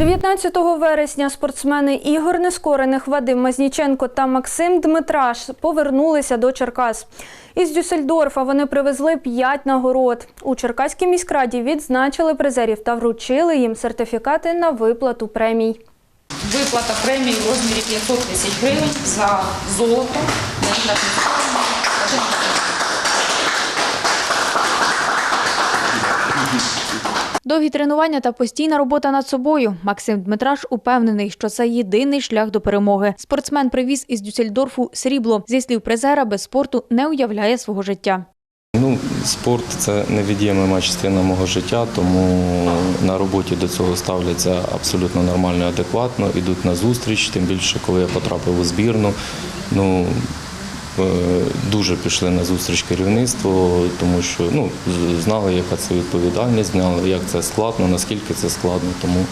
19 вересня спортсмени Ігор Нескорених, Вадим Мазніченко та Максим Дмитраш повернулися до Черкас. Із Дюссельдорфа вони привезли п'ять нагород. У Черкаській міськраді відзначили призерів та вручили їм сертифікати на виплату премій. Виплата премії в розмірі 500 тисяч гривень за золото Довгі тренування та постійна робота над собою. Максим Дмитраш упевнений, що це єдиний шлях до перемоги. Спортсмен привіз із Дюссельдорфу срібло. Зі слів призера, без спорту не уявляє свого життя. Ну, спорт це невід'ємна частина мого життя, тому на роботі до цього ставляться абсолютно нормально, адекватно, ідуть на зустріч, тим більше, коли я потрапив у збірну. Ну, дуже пішли на зустріч керівництву, тому що ну, знали, яка це відповідальність, знали, як це складно, наскільки це складно, тому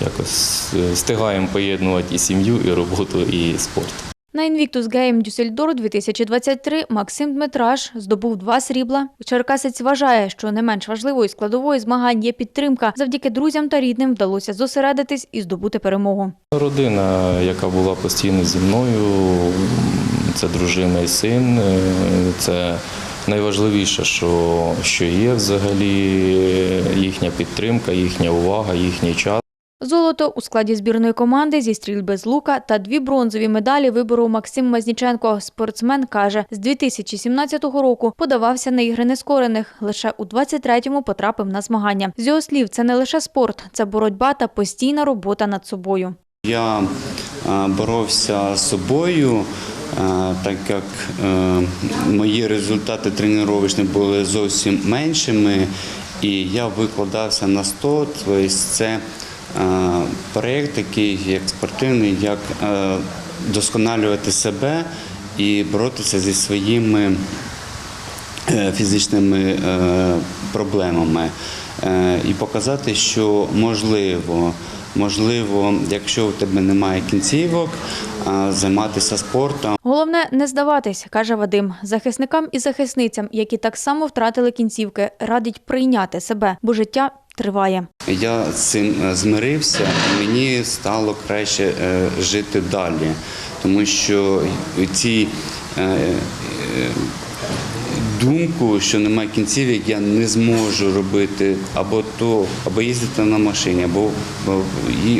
якось е, встигаємо поєднувати і сім'ю, і роботу, і спорт. На Invictus Game Дюссельдорф 2023 Максим Дмитраш здобув два срібла. Черкасець вважає, що не менш важливою складовою змагань є підтримка. Завдяки друзям та рідним вдалося зосередитись і здобути перемогу. Родина, яка була постійно зі мною, це дружина і син. е, Це найважливіше, що, що є взагалі їхня підтримка, їхня увага, їхній час. Золото у складі збірної команди зі стрільби з лука та дві бронзові медалі виборов Максим Мазніченко. Спортсмен каже, з 2017 року подавався на ігри нескорених. Лише у 23-му потрапив на змагання. З його слів, це не лише спорт, це боротьба та постійна робота над собою. Я е, боровся з собою, е, так як е, мої результати тренувальні були зовсім меншими, і я викладався на 100. Тобто це проєкт такий, як спортивний, як е, досконалювати себе і боротися зі своїми е, фізичними е, проблемами. Е, і показати, що можливо, можливо, якщо у тебе немає кінцівок, займатися спортом. Головне не здаватись, каже Вадим. Захисникам і захисницям, які так само втратили кінцівки, радить прийняти себе, бо життя триває. Я з цим е, змирився, мені стало краще е, жити далі, тому що ці е, думку, що немає кінцівок, я не зможу робити або то, або їздити на машині, або або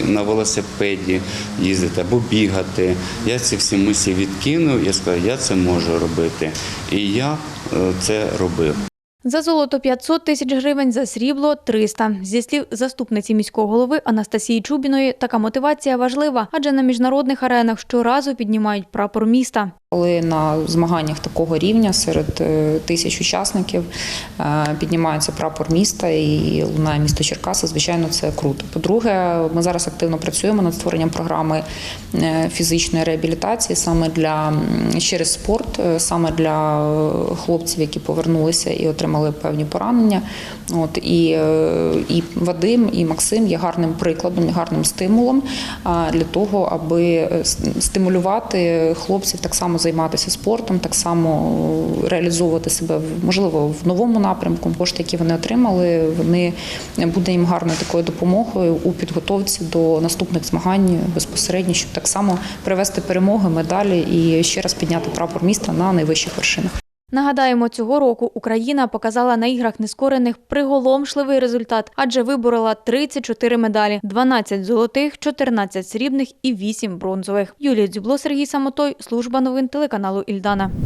на велосипеді їздити, або бігати. Я ці всі мислі відкинув, я сказав, я це можу робити. І я е, це робив. За золото 500 тисяч гривень, за срібло 300. Зі слів заступниці міського голови Анастасії Чубіної, така мотивація важлива, адже на міжнародних аренах щоразу піднімають прапор міста. Коли на змаганнях такого рівня серед е, тисяч учасників е, піднімається прапор міста і лунає місто Черкаси, звичайно, це круто. По-друге, ми зараз активно працюємо над створенням програми е, фізичної реабілітації саме для через спорт, саме для хлопців, які повернулися і отримали певні поранення. От і, е, і Вадим, і Максим є гарним прикладом, гарним стимулом для того, аби е, стимулювати хлопців так само займатися спортом, так само реалізовувати себе можливо в новому напрямку. Кошти, які вони отримали, вони буде їм гарною такою допомогою у підготовці до наступних змагань безпосередньо, щоб так само привести перемоги, медалі і ще раз підняти прапор міста на найвищих вершинах. Нагадаємо, цього року Україна показала на іграх нескорених приголомшливий результат, адже виборола 34 медалі: 12 золотих, 14 срібних і 8 бронзових. Юлія Дзюбло, Сергій Самотой, служба новин телеканалу Ільдана.